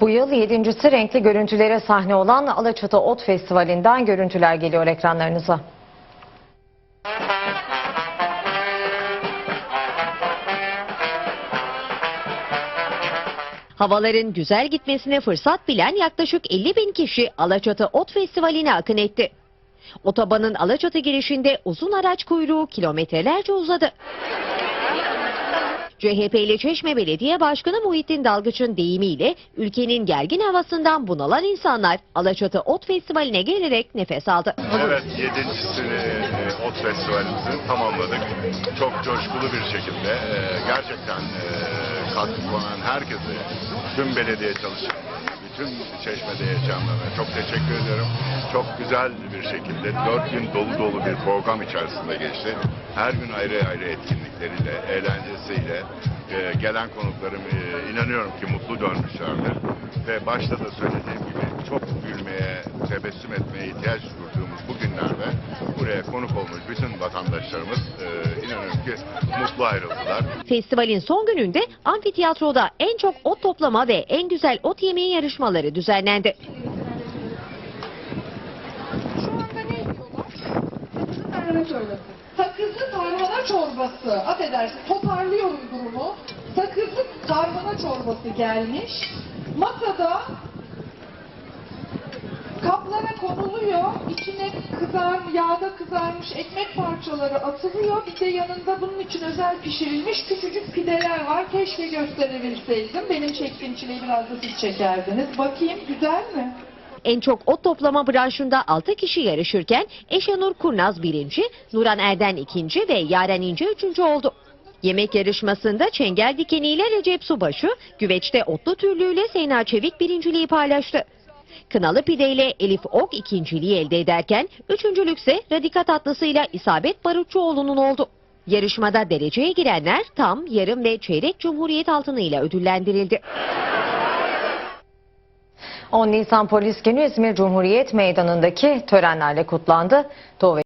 Bu yıl yedincisi renkli görüntülere sahne olan Alaçatı Ot Festivali'nden görüntüler geliyor ekranlarınıza. Havaların güzel gitmesine fırsat bilen yaklaşık 50 bin kişi Alaçatı Ot Festivali'ne akın etti. Otobanın Alaçatı girişinde uzun araç kuyruğu kilometrelerce uzadı. CHP'li Çeşme Belediye Başkanı Muhittin Dalgıç'ın deyimiyle ülkenin gergin havasından bunalan insanlar Alaçatı Ot Festivali'ne gelerek nefes aldı. Evet, yedincisini e, Ot Festivalimizi tamamladık. Çok coşkulu bir şekilde e, gerçekten e, katkı konan herkese, tüm belediye çalışanlarına, bütün Çeşme'de yaşayanlara çok teşekkür ediyorum. Çok güzel bir şekilde dört gün dolu dolu bir program içerisinde geçti. Her gün ayrı ayrı etkinlikleriyle, eğlencesiyle e, gelen konuklarım e, inanıyorum ki mutlu dönmüşlerdir. Ve başta da söylediğim gibi çok gülmeye, tebessüm etmeye ihtiyaç duyduğumuz bu günlerde konuk olmuş bütün vatandaşlarımız e, inanıyorum ki mutlu ayrıldılar. Festivalin son gününde amfiteyatroda en çok ot toplama ve en güzel ot yemeği yarışmaları düzenlendi. Şu anda ne yiyorlar? Tarhana çorbası. Sakızlı tarhana çorbası. Affedersin toparlıyorum durumu. Sakızlı tarhana çorbası gelmiş. Masada kaplara konuluyor. İçine kızar, yağda kızarmış ekmek parçaları atılıyor. Bir de yanında bunun için özel pişirilmiş küçücük pideler var. Keşke gösterebilseydim. Benim çektiğim çileyi biraz da siz çekerdiniz. Bakayım güzel mi? En çok ot toplama branşında 6 kişi yarışırken Eşanur Kurnaz birinci, Nuran Erden ikinci ve Yaren İnce üçüncü oldu. Yemek yarışmasında çengel dikeniyle Recep Subaşı, güveçte otlu türlüğüyle Seyna Çevik birinciliği paylaştı. Kınalı pideyle Elif Ok ikinciliği elde ederken üçüncülükse radika tatlısıyla İsabet Barutçuoğlu'nun oldu. Yarışmada dereceye girenler tam, yarım ve çeyrek cumhuriyet altınıyla ödüllendirildi. 10 Nisan Polis Günü İzmir Cumhuriyet Meydanı'ndaki törenlerle kutlandı. Doğu